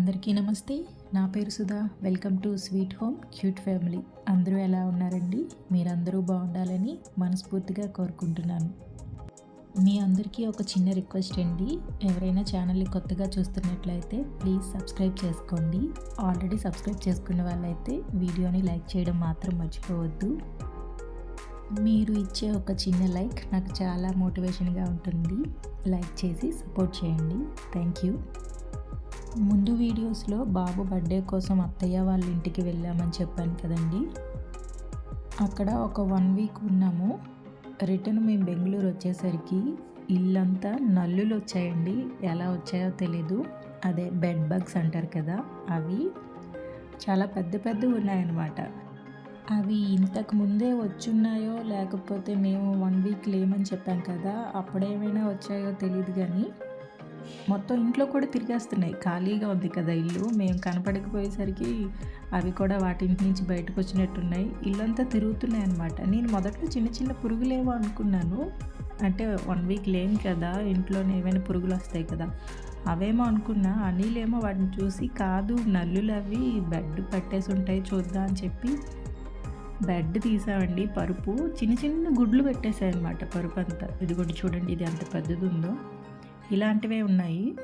అందరికీ నమస్తే. నా పేరు Sudha. Welcome to sweet home cute family. అందరూ ఎలా ఉన్నారండి? మీరందరూ బాగుండాలని మనస్ఫూర్తిగా కోరుకుంటున్నాను. మీ అందరికీ ఒక చిన్న రిక్వెస్ట్ అండి. ఎవరైనా ఛానల్ని కొత్తగా చూస్తున్నట్లయితే ప్లీజ్ సబ్స్క్రైబ్ చేసుకోండి. ఆల్రెడీ సబ్స్క్రైబ్ చేసుకున్న వాళ్ళైతే వీడియోని లైక్ చేయడం మాత్రం మర్చిపోవద్దు. మీరు ఇచ్చే ఒక చిన్న లైక్ నాకు చాలా మోటివేషన్గా ఉంటుంది. లైక్ చేసి సపోర్ట్ చేయండి. Thank you. ముందు వీడియోస్లో బాబు బర్త్డే కోసం అత్తయ్య వాళ్ళ ఇంటికి వెళ్ళామని చెప్పాను కదండి. అక్కడ ఒక వన్ వీక్ ఉన్నాము. రిటర్న్ మేము బెంగళూరు వచ్చేసరికి ఇల్లంతా నల్లులు వచ్చాయండి. ఎలా వచ్చాయో తెలీదు. అదే బెడ్ బగ్స్ అంటారు కదా అవి చాలా పెద్ద పెద్దవి ఉన్నాయన్నమాట. అవి ఇంతకు ముందే వచ్చున్నాయో లేకపోతే మేము వన్ వీక్ లేమని చెప్పాం కదా అప్పుడేమైనా వచ్చాయో తెలియదు కానీ మొత్తం ఇంట్లో కూడా తిరిగేస్తున్నాయి. ఖాళీగా ఉంది కదా ఇల్లు. మేము కనపడకపోయేసరికి అవి కూడా వాటి నుంచి బయటకు వచ్చినట్టున్నాయి. ఇల్లంతా తిరుగుతున్నాయి అనమాట నేను మొదట్లో చిన్న చిన్న పురుగులేమో అనుకున్నాను. అంటే వన్ వీక్ లేం కదా ఇంట్లోనే ఏమైనా పురుగులు వస్తాయి కదా. అవేమో అనుకున్నా అనిలేమో వాటిని చూసి కాదు నల్లులు అవి బెడ్ పట్టేసి ఉంటాయి చూద్దాం అని చెప్పి బెడ్ తీసామండి పరుపు. చిన్న చిన్న గుడ్లు పెట్టేసాయి అనమాట పరుపు అంతా ఇదిగోండి చూడండి ఇది ఎంత పెద్దది ఉందో ఇలాంటివే ఉన్నాయి.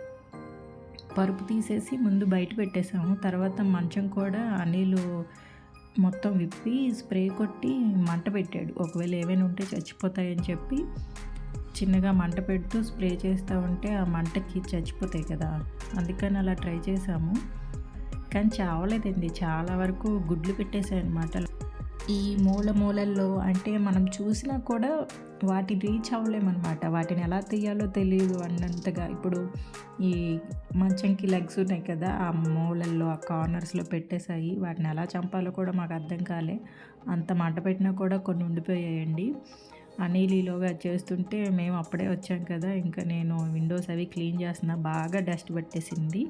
పరుపు తీసేసి ముందు బయట పెట్టేసాము. తర్వాత మంచం కూడా అనిలు మొత్తం విప్పి స్ప్రే కొట్టి మంట పెట్టాడు. ఒకవేళ ఏమైనా ఉంటే చచ్చిపోతాయని చెప్పి చిన్నగా మంట పెడుతూ స్ప్రే చేస్తూ ఉంటే ఆ మంటకి చచ్చిపోతాయి కదా. అందుకని అలా ట్రై చేసాము. కానీ చావలేదండి. చాలా వరకు గుడ్లు పెట్టేశాయి అనమాట ఈ మూల మూలల్లో అంటే మనం చూసినా కూడా వాటి రీచ్ అవ్వలేమన్నమాట. వాటిని ఎలా తీయాలో తెలియదు అన్నంతగా. ఇప్పుడు ఈ మంచంకి లెగ్స్ ఉన్నాయి కదా ఆ మూలల్లో ఆ కార్నర్స్లో పెట్టేశాయి. వాటిని ఎలా చంపాలో కూడా మాకు అర్థం కాలే. అంత మంట పెట్టినా కూడా కొన్ని ఉండిపోయాయండి. అనీలీలోగా చేస్తుంటే మేము అప్పుడే వచ్చాం కదా. ఇంకా నేను విండోస్ అవి క్లీన్ చేస్తున్నా. బాగా డస్ట్ పట్టేసింది.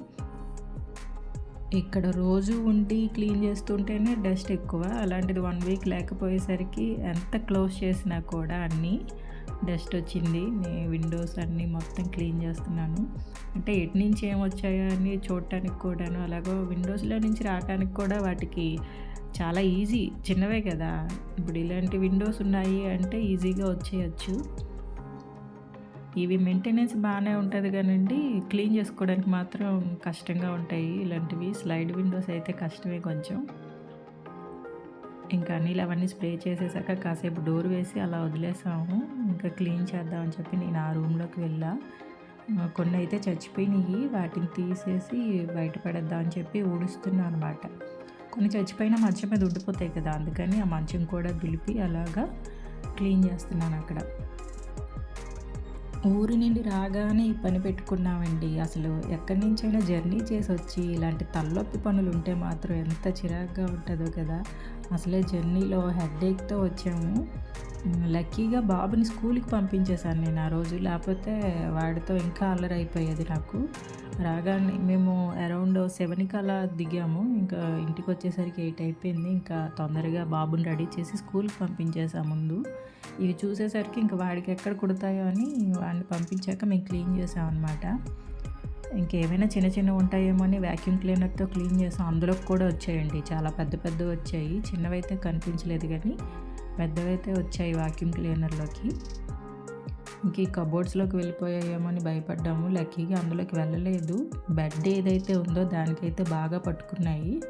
ఇక్కడ రోజు ఉండి క్లీన్ చేస్తుంటేనే డస్ట్ ఎక్కువ. అలాంటిది వన్ వీక్ లేకపోయేసరికి ఎంత క్లోజ్ చేసినా కూడా అన్నీ డస్ట్ వచ్చింది. నేను విండోస్ అన్నీ మొత్తం క్లీన్ చేస్తున్నాను. అంటే ఎటు నుంచి ఏమొచ్చాయో అని చూడటానికి కూడాను అలాగో విండోస్లో నుంచి రావడానికి కూడా వాటికి చాలా ఈజీ చిన్నవే కదా. ఇప్పుడు ఇలాంటి విండోస్ ఉన్నాయి అంటే ఈజీగా వచ్చేయచ్చు. ఇవి మెయింటెనెన్స్ బాగానే ఉంటుంది కానండి. క్లీన్ చేసుకోవడానికి మాత్రం కష్టంగా ఉంటాయి. ఇలాంటివి స్లైడ్ విండోస్ అయితే కష్టమే కొంచెం. ఇంకా నీళ్ళు అవన్నీ స్ప్రే చేసేసాక కాసేపు డోర్ వేసి అలా వదిలేసాము. ఇంకా క్లీన్ చేద్దామని చెప్పి నేను ఆ రూమ్లోకి వెళ్ళా. కొన్ని అయితే చచ్చిపోయినాయి. వాటిని తీసేసి బయట అని చెప్పి ఊడుస్తున్నాను అనమాట కొన్ని చచ్చిపోయిన మంచం మీద ఉండిపోతాయి కదా. అందుకని ఆ మంచం కూడా దులిపి అలాగా క్లీన్ చేస్తున్నాను అక్కడ. ఊరి నుండి రాగానే ఈ పని పెట్టుకున్నామండి. అసలు ఎక్కడి నుంచైనా జర్నీ చేసి వచ్చి ఇలాంటి తలనొప్పి పనులు ఉంటే మాత్రం ఎంత చిరాగ్గా ఉంటుందో కదా. అసలే జర్నీలో హెడ్ఏక్తో వచ్చాము. లక్కీగా బాబుని స్కూల్కి పంపించేశాను నేను ఆ రోజు. లేకపోతే వాడితో ఇంకా అల్లరైపోయేది నాకు. రాగానే మేము అరౌండ్ సెవెన్కి అలా దిగాము. ఇంకా ఇంటికి వచ్చేసరికి ఎయిట్ అయిపోయింది. ఇంకా తొందరగా బాబుని రెడీ చేసి స్కూల్కి పంపించేసాము ముందు. ఇవి చూసేసరికి ఇంకా వాడికి ఎక్కడ కుడతాయో అని వాడిని పంపించాక మేము క్లీన్ చేసామన్నమాట. ఇంకేమైనా చిన్న చిన్న ఉంటాయేమో అని వ్యాక్యూమ్ క్లీనర్తో క్లీన్ చేసాం. అందులోకి కూడా వచ్చాయండి. చాలా పెద్ద పెద్ద వచ్చాయి. చిన్నవైతే కనిపించలేదు కానీ పెద్దవైతే వచ్చాయి వాక్యూమ్ క్లీనర్లోకి ఇంక ఈ కబోర్డ్స్లోకి వెళ్ళిపోయాయేమో అని భయపడ్డాము. లక్కీగా అందులోకి వెళ్ళలేదు. బెడ్ ఏదైతే ఉందో దానికైతే బాగా పట్టుకున్నాయి.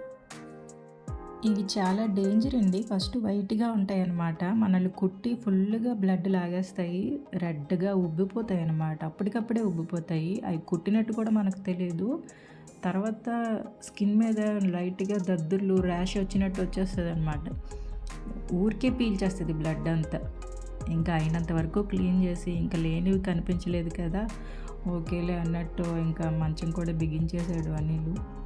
ఇవి చాలా డేంజర్ అండి. ఫస్ట్ వైట్గా ఉంటాయి అన్నమాట మనల్ని కుట్టి ఫుల్గా బ్లడ్ లాగేస్తాయి. రెడ్గా ఉబ్బిపోతాయి అన్నమాట అప్పటికప్పుడే ఉబ్బిపోతాయి. అవి కుట్టినట్టు కూడా మనకు తెలియదు. తర్వాత స్కిన్ మీద లైట్గా దద్దుర్లు ర్యాష్ వచ్చినట్టు వచ్చేస్తుంది అనమాట ఊరికే పీల్చేస్తుంది బ్లడ్ అంతా. ఇంకా అయినంత వరకు క్లీన్ చేసి ఇంకా లేనివి కనిపించలేదు కదా. ఓకేలే అన్నట్టు ఇంకా మంచం కూడా బిగించేశాడు అనిలు.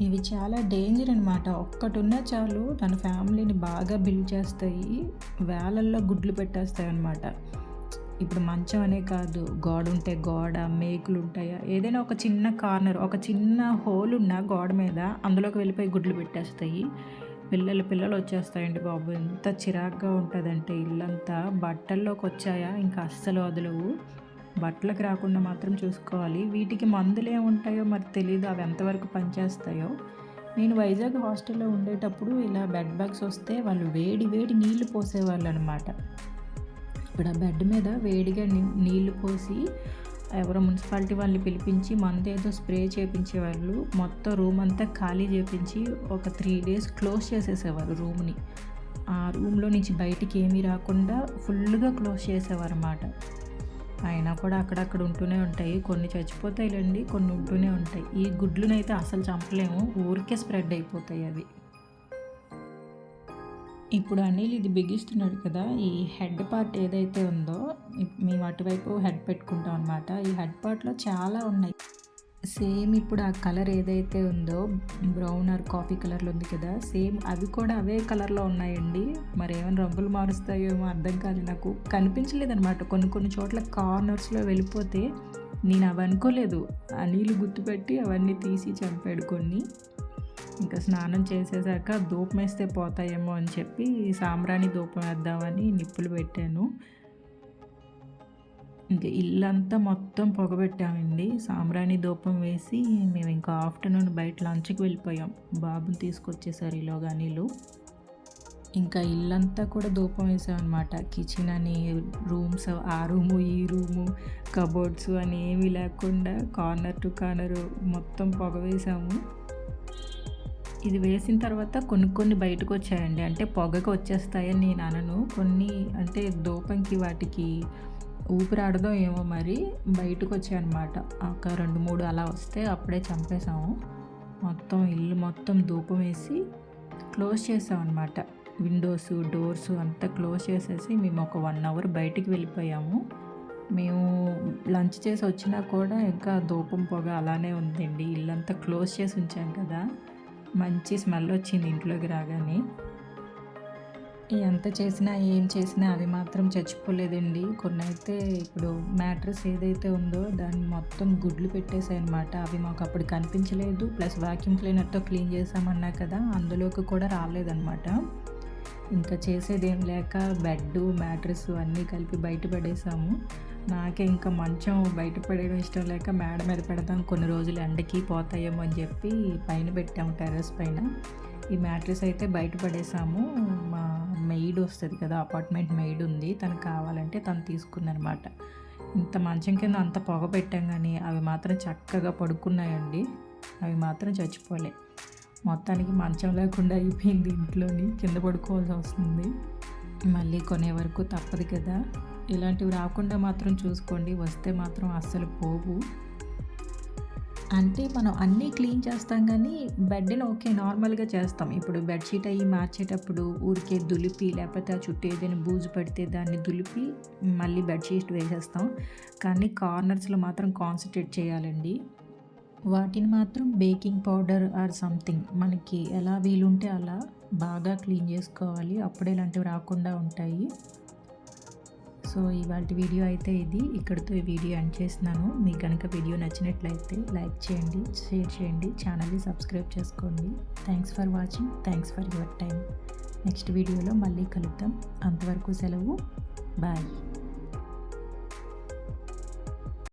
ఇవి చాలా డేంజర్ అనమాట ఒక్కటున్నా చాలు తన ఫ్యామిలీని బాగా బిల్డ్ చేస్తాయి వేలల్లో గుడ్లు పెట్టేస్తాయి అనమాట ఇప్పుడు మంచం అనే కాదు గోడ ఉంటే గోడ మేకులు ఉంటాయా? ఏదైనా ఒక చిన్న కార్నర్ ఒక చిన్న హోల్ ఉన్న గోడ మీద అందులోకి వెళ్ళిపోయి గుడ్లు పెట్టేస్తాయి. పిల్లలు పిల్లలు వచ్చేస్తాయండి బాబు. ఎంత చిరాగ్గా ఉంటుందంటే ఇల్లంతా బట్టల్లోకి వచ్చాయా? ఇంకా అస్సలు వదలవు. బట్టలకు రాకుండా మాత్రం చూసుకోవాలి. వీటికి మందులు ఏముంటాయో మరి తెలియదు అవి ఎంతవరకు పనిచేస్తాయో. నేను వైజాగ్ హాస్టల్లో ఉండేటప్పుడు ఇలా బెడ్ బ్యాగ్స్ వస్తే వాళ్ళు వేడి వేడి నీళ్ళు పోసేవాళ్ళు అనమాట ఇప్పుడు ఆ బెడ్ మీద వేడిగా నీళ్ళు పోసి ఎవరో మున్సిపాలిటీ వాళ్ళని పిలిపించి మందు ఏదో స్ప్రే చేయించేవాళ్ళు మొత్తం రూమ్ అంతా ఖాళీ చేపించి ఒక త్రీ డేస్ క్లోజ్ చేసేసేవారు రూమ్ని. ఆ రూమ్లో నుంచి బయటికి ఏమీ రాకుండా ఫుల్గా క్లోజ్ చేసేవారు అన్నమాట. అయినా కూడా అక్కడక్కడ ఉంటూనే ఉంటాయి. కొన్ని చచ్చిపోతాయిలేండి కొన్ని ఉంటూనే ఉంటాయి. ఈ గుడ్లునైతే అసలు చంపలేము. ఊరికే స్ప్రెడ్ అయిపోతాయి అవి. ఇప్పుడు అనిల్ ఇది బిగిస్తున్నాడు కదా ఈ హెడ్ పార్ట్ ఏదైతే ఉందో మేము అటువైపు హెడ్ పెట్టుకుంటాం అనమాట ఈ హెడ్ పార్ట్లో చాలా ఉన్నాయి. సేమ్ ఇప్పుడు ఆ కలర్ ఏదైతే ఉందో బ్రౌన్ ఆర్ కాఫీ కలర్లో ఉంది కదా సేమ్ అవి కూడా అవే కలర్లో ఉన్నాయండి. మరి ఏమైనా రంగులు మారుస్తాయో ఏమో అర్థం కాదు నాకు. కనిపించలేదన్నమాట. కొన్ని కొన్ని చోట్ల కార్నర్స్లో వెళ్ళిపోతే నేను అవి అనుకోలేదు. ఆ నీళ్ళు గుర్తుపెట్టి అవన్నీ తీసి చంపాడు కొన్ని. ఇంకా స్నానం చేసేసాక ధూపం వేస్తే పోతాయేమో అని చెప్పి సాంబ్రాణి దూపం వేద్దామని నిప్పులు పెట్టాను. ఇంకా ఇల్లంతా మొత్తం పొగబెట్టామండి. సాంబ్రాణి దూపం వేసి మేము ఇంకా ఆఫ్టర్నూన్ బయట లంచ్కి వెళ్ళిపోయాం. బాబుని తీసుకొచ్చేసారు ఈలోగా నీళ్ళు ఇంకా ఇల్లంతా కూడా ధూపం వేసామన్నమాట. కిచెన్ అని రూమ్స్ ఆ రూము ఈ రూము కబోర్డ్స్ అని ఏమీ లేకుండా కార్నర్ టు కార్నర్ మొత్తం పొగ వేసాము. ఇది వేసిన తర్వాత కొన్ని కొన్ని బయటకు వచ్చాయండి. అంటే పొగకు వచ్చేస్తాయని నేను అనను. కొన్ని అంటే దూపంకి వాటికి ఊపిరాడదో ఏమో మరి బయటకు వచ్చాయన్నమాట ఒక రెండు మూడు అలా వస్తే అప్పుడే చంపేసాము మొత్తం ఇల్లు మొత్తం ధూపం వేసి క్లోజ్ చేసామన్నమాట విండోస్ డోర్స్ అంతా క్లోజ్ చేసేసి మేము ఒక వన్ అవర్ బయటికి వెళ్ళిపోయాము. మేము లంచ్ చేసి వచ్చినా కూడా ఇంకా ధూపం పొగ అలానే ఉందండి. ఇల్లంతా క్లోజ్ చేసి ఉంచాం కదా. మంచి స్మెల్ వచ్చింది ఇంట్లోకి రాగానే. ఎంత చేసినా ఏం చేసినా అవి మాత్రం చచ్చిపోలేదండి. కొన్ని అయితే ఇప్పుడు మ్యాట్రస్ ఏదైతే ఉందో దాన్ని మొత్తం గుడ్లు పెట్టేసాయి అనమాట అవి మాకు అప్పుడు కనిపించలేదు. ప్లస్ వాక్యూమ్ క్లీనర్తో క్లీన్ చేసామన్నా కదా అందులోకి కూడా రాలేదన్నమాట. ఇంకా చేసేది ఏం లేక బెడ్ మ్యాట్రస్ అన్నీ కలిపి బయట పడేసాము నాకే ఇంకా మంచం బయట పడేయడం ఇష్టం లేక మేడ మీద పెడతాం కొన్ని రోజులు ఎండకి పోతాయేమో అని చెప్పి పైన పెట్టాము టెర్రస్ పైన. ఈ మ్యాట్రస్ అయితే బయట పడేసాము మా మెయిడ్ వస్తుంది కదా అపార్ట్మెంట్ మెయిడ్ ఉంది తను కావాలంటే తను తీసుకుందనమాట. ఇంత మంచం కింద అంత పొగ పెట్టాం కానీ అవి మాత్రం చక్కగా పడుకున్నాయండి. అవి మాత్రం చచ్చిపోలే. మొత్తానికి మంచం లేకుండా అయిపోయింది ఇంట్లోని కింద పడుకోవాల్సి వస్తుంది. మళ్ళీ కొనే వరకు తప్పదు కదా. ఇలాంటివి రాకుండా మాత్రం చూసుకోండి వస్తే మాత్రం అస్సలు పోవు. అంటే మనం అన్నీ క్లీన్ చేస్తాం కానీ బెడ్ని ఓకే నార్మల్గా చేస్తాం. ఇప్పుడు బెడ్షీట్ అయ్యి మార్చేటప్పుడు ఊరికే దులిపి లేకపోతే ఆ చుట్టూ ఏదైనా బూజు పడితే దాన్ని దులిపి మళ్ళీ బెడ్షీట్ వేసేస్తాం. కానీ కార్నర్స్లో మాత్రం కాన్సన్ట్రేట్ చేయాలండి. వాటిని మాత్రం బేకింగ్ పౌడర్ ఆర్ సంథింగ్. మనకి ఎలా వీలుంటే అలా బాగా క్లీన్ చేసుకోవాలి. అప్పుడే ఇలాంటివి రాకుండా ఉంటాయి. సో ఇవాళ వీడియో అయితే ఇది. ఇక్కడితో ఈ వీడియో ఎండ్ చేస్తున్నాను. మీకు కనుక వీడియో నచ్చినట్లయితే లైక్ చేయండి షేర్ చేయండి ఛానల్ని సబ్స్క్రైబ్ చేసుకోండి. Thanks for watching thanks for your time next వీడియోలో మళ్ళీ కలుద్దాం. అంతవరకు సెలవు. బాయ్.